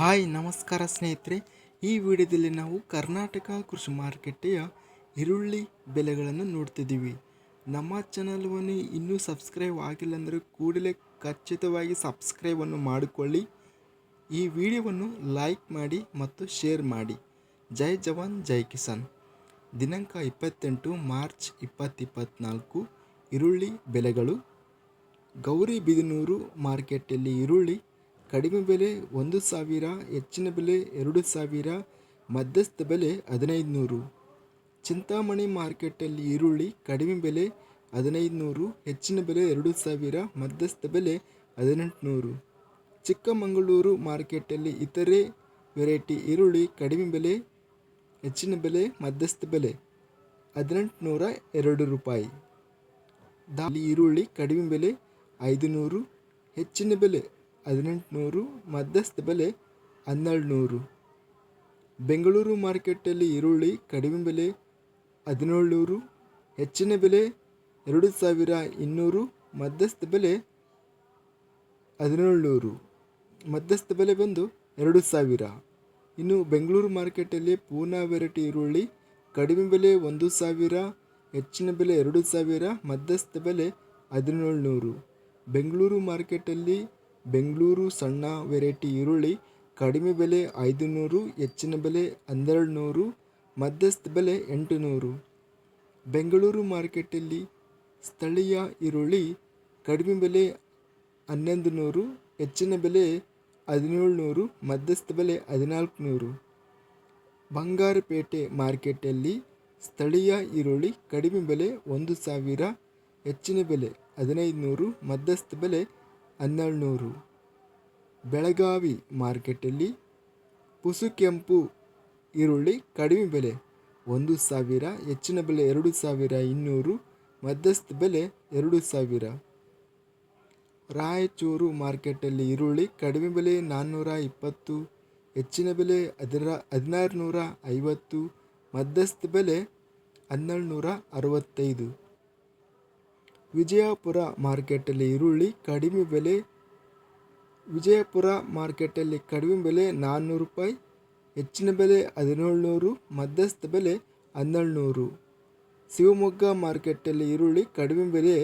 Hi, ನಮಸ್ಕಾರ ಸ್ನೇಹಿತರೆ. ಈ ವಿಡಿಯೋದಲ್ಲಿ ನಾವು ಕರ್ನಾಟಕ ಕೃಷಿ ಮಾರುಕಟ್ಟೆಯ ಈರುಳ್ಳಿ ಬೆಲೆಗಳನ್ನು ನೋಡ್ತಿದ್ದೀವಿ. ನಮ್ಮ ಚಾನಲ್ವನ್ನು ಇನ್ನೂ ಸಬ್ಸ್ಕ್ರೈಬ್ ಆಗಿಲ್ಲ ಅಂದರೆ ಕೂಡಲೇ ಖಚಿತವಾಗಿ ಸಬ್ಸ್ಕ್ರೈಬನ್ನು ಮಾಡಿಕೊಳ್ಳಿ. ಈ ವಿಡಿಯೋವನ್ನು ಲೈಕ್ ಮಾಡಿ ಮತ್ತು ಶೇರ್ ಮಾಡಿ. ಜೈ ಜವಾನ್, ಜೈ ಕಿಸಾನ್. ದಿನಾಂಕ ಇಪ್ಪತ್ತೆಂಟು ಮಾರ್ಚ್ ಇಪ್ಪತ್ತಿಪ್ಪತ್ನಾಲ್ಕು ಈರುಳ್ಳಿ ಬೆಲೆಗಳು. ಗೌರಿಬಿದನೂರು ಮಾರ್ಕೆಟಲ್ಲಿ ಈರುಳ್ಳಿ ಕಡಿಮೆ ಬೆಲೆ ಒಂದು ಸಾವಿರ, ಹೆಚ್ಚಿನ ಬೆಲೆ ಎರಡು ಸಾವಿರ, ಮಧ್ಯಸ್ಥ ಬೆಲೆ ಹದಿನೈದು ನೂರು ಚಿಂತಾಮಣಿ ಮಾರ್ಕೆಟಲ್ಲಿ ಈರುಳ್ಳಿ ಕಡಿಮೆ ಬೆಲೆ ಹದಿನೈದು ನೂರು ಹೆಚ್ಚಿನ ಬೆಲೆ ಎರಡು ಸಾವಿರ, ಮಧ್ಯಸ್ಥ ಬೆಲೆ ಹದಿನೆಂಟುನೂರು. ಚಿಕ್ಕಮಗಳೂರು ಮಾರ್ಕೆಟಲ್ಲಿ ಇತರೆ ವೆರೈಟಿ ಈರುಳ್ಳಿ ಕಡಿಮೆ ಬೆಲೆ, ಹೆಚ್ಚಿನ ಬೆಲೆ, ಮಧ್ಯಸ್ಥ ಬೆಲೆ ಹದಿನೆಂಟುನೂರ ಎರಡು ರೂಪಾಯಿ. ದಾಲಿ ಈರುಳ್ಳಿ ಕಡಿಮೆ ಬೆಲೆ ಐದು ನೂರು ಹೆಚ್ಚಿನ ಬೆಲೆ ಹದಿನೆಂಟುನೂರು, ಮಧ್ಯಸ್ಥ ಬೆಲೆ ಹನ್ನೆರಡು ನೂರು ಬೆಂಗಳೂರು ಮಾರ್ಕೆಟಲ್ಲಿ ಈರುಳ್ಳಿ ಕಡಿಮೆ ಬೆಲೆ ಹದಿನೇಳು ಹೆಚ್ಚಿನ ಬೆಲೆ ಎರಡು ಸಾವಿರ ಇನ್ನೂರು, ಮಧ್ಯಸ್ಥ ಬೆಲೆ ಹದಿನೇಳು ಮಧ್ಯಸ್ಥ ಬೆಲೆ ಬಂದು ಎರಡು ಸಾವಿರ. ಇನ್ನು ಬೆಂಗಳೂರು ಮಾರ್ಕೆಟಲ್ಲಿ ಪೂನಾ ವೆರೈಟಿ ಈರುಳ್ಳಿ ಕಡಿಮೆ ಬೆಲೆ ಒಂದು ಸಾವಿರ, ಹೆಚ್ಚಿನ ಬೆಲೆ ಎರಡು ಸಾವಿರ, ಮಧ್ಯಸ್ಥ ಬೆಲೆ ಹದಿನೇಳು ನೂರು ಬೆಂಗಳೂರು ಮಾರ್ಕೆಟಲ್ಲಿ ಬೆಂಗಳೂರು ಸಣ್ಣ ವೆರೈಟಿ ಈರುಳ್ಳಿ, ಕಡಿಮೆ ಬೆಲೆ ಐದು ನೂರು ಹೆಚ್ಚಿನ ಬೆಲೆ ಹನ್ನೆರಡು ನೂರು ಮಧ್ಯಸ್ಥ ಬೆಲೆ ಎಂಟು ನೂರು ಬೆಂಗಳೂರು ಮಾರ್ಕೆಟಲ್ಲಿ ಸ್ಥಳೀಯ ಈರುಳ್ಳಿ ಕಡಿಮೆ ಬೆಲೆ ಹನ್ನೊಂದು ನೂರು ಹೆಚ್ಚಿನ ಬೆಲೆ ಹದಿನೇಳು ನೂರು ಮಧ್ಯಸ್ಥ ಬೆಲೆ ಹದಿನಾಲ್ಕು ನೂರು ಬಂಗಾರಪೇಟೆ ಮಾರ್ಕೆಟಲ್ಲಿ ಸ್ಥಳೀಯ ಈರುಳ್ಳಿ ಕಡಿಮೆ ಬೆಲೆ ಒಂದು ಸಾವಿರ, ಹೆಚ್ಚಿನ ಬೆಲೆ ಹದಿನೈದು ನೂರು ಮಧ್ಯಸ್ಥ ಬೆಲೆ ಹನ್ನೆರಡು ನೂರು ಬೆಳಗಾವಿ ಮಾರ್ಕೆಟಲ್ಲಿ ಕೆಂಪು ಈರುಳ್ಳಿ ಕಡಿಮೆ ಬೆಲೆ, ಒಂದು ಸಾವಿರ, ಹೆಚ್ಚಿನ ಬೆಲೆ ಎರಡು ಸಾವಿರ ಇನ್ನೂರು, ಮಧ್ಯಸ್ಥ ಬೆಲೆ ಎರಡು ಸಾವಿರ. ರಾಯಚೂರು ಮಾರ್ಕೆಟಲ್ಲಿ ಈರುಳ್ಳಿ ಕಡಿಮೆ ಬೆಲೆ ನಾನ್ನೂರ ಇಪ್ಪತ್ತು, ಹೆಚ್ಚಿನ ಬೆಲೆ ಹದಿರ ಹದಿನಾರು ನೂರ ಐವತ್ತು, ಮಧ್ಯಸ್ಥ ಬೆಲೆ ಹನ್ನೆರಡು ನೂರ ಅರವತ್ತೈದು. ವಿಜಯಪುರ ಮಾರ್ಕೆಟಲ್ಲಿ ಈರುಳ್ಳಿ ಕಡಿಮೆ ಬೆಲೆ, ವಿಜಯಪುರ ಮಾರ್ಕೆಟಲ್ಲಿ ಕಡಿಮೆ ಬೆಲೆ ನಾನ್ನೂರು ರೂಪಾಯಿ, ಹೆಚ್ಚಿನ ಬೆಲೆ ಹದಿನೇಳ್ನೂರು, ಮಧ್ಯಸ್ಥ ಬೆಲೆ ಹನ್ನೆರಡುನೂರು ಶಿವಮೊಗ್ಗ ಮಾರ್ಕೆಟಲ್ಲಿ ಈರುಳ್ಳಿ ಕಡಿಮೆ ಬೆಲೆ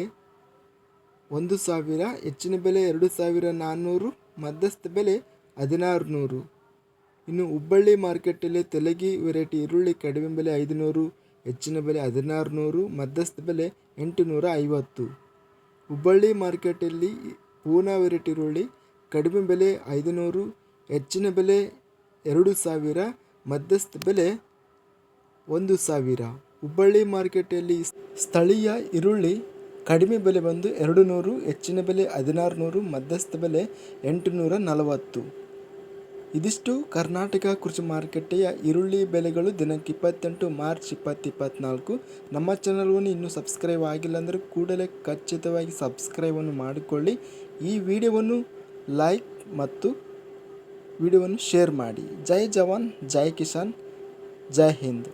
ಒಂದು ಸಾವಿರ, ಹೆಚ್ಚಿನ ಬೆಲೆ ಎರಡು ಸಾವಿರ ನಾನ್ನೂರು, ಮಧ್ಯಸ್ಥ ಬೆಲೆ ಹದಿನಾರು ನೂರು ಇನ್ನು ಹುಬ್ಬಳ್ಳಿ ಮಾರ್ಕೆಟಲ್ಲಿ ತೆಲಗಿ ವೆರೈಟಿ ಈರುಳ್ಳಿ ಕಡಿಮೆ ಬೆಲೆ ಐದುನೂರು, ಹೆಚ್ಚಿನ ಬೆಲೆ ಹದಿನಾರು ನೂರು ಮಧ್ಯಸ್ಥ ಬೆಲೆ ಎಂಟುನೂರ ಐವತ್ತು ಹುಬ್ಬಳ್ಳಿ ಮಾರ್ಕೆಟಲ್ಲಿ ಪೂನಾ ವೆರೈಟಿ ಈರುಳ್ಳಿ ಕಡಿಮೆ ಬೆಲೆ ಐದುನೂರು, ಹೆಚ್ಚಿನ ಬೆಲೆ ಎರಡು ಸಾವಿರ, ಮಧ್ಯಸ್ಥ ಬೆಲೆ ಒಂದು ಸಾವಿರ. ಹುಬ್ಬಳ್ಳಿ ಮಾರ್ಕೆಟಲ್ಲಿ ಸ್ಥಳೀಯ ಈರುಳ್ಳಿ ಕಡಿಮೆ ಬೆಲೆ ಬಂದು ಎರಡು ನೂರು, ಹೆಚ್ಚಿನ ಬೆಲೆ ಹದಿನಾರು ನೂರು, ಮಧ್ಯಸ್ಥ ಬೆಲೆ ಎಂಟುನೂರ ನಲವತ್ತು. ಇದಿಷ್ಟು ಕರ್ನಾಟಕ ಕೃಷಿ ಮಾರುಕಟ್ಟೆಯ ಈರುಳ್ಳಿ ಬೆಲೆಗಳು ದಿನಕ್ಕೆ ಇಪ್ಪತ್ತೆಂಟು ಮಾರ್ಚ್ ಇಪ್ಪತ್ತಿಪ್ಪತ್ನಾಲ್ಕು ನಮ್ಮ ಚಾನಲ್ವನ್ನು ಇನ್ನೂ ಸಬ್ಸ್ಕ್ರೈಬ್ ಆಗಿಲ್ಲ ಅಂದರೆ ಕೂಡಲೇ ಖಚಿತವಾಗಿ ಸಬ್ಸ್ಕ್ರೈಬನ್ನು ಮಾಡಿಕೊಳ್ಳಿ. ಈ ವಿಡಿಯೋವನ್ನು ಲೈಕ್ ಮತ್ತು ವಿಡಿಯೋವನ್ನು ಶೇರ್ ಮಾಡಿ. ಜೈ ಜವಾನ್, ಜೈ ಕಿಸಾನ್, ಜೈ ಹಿಂದ್.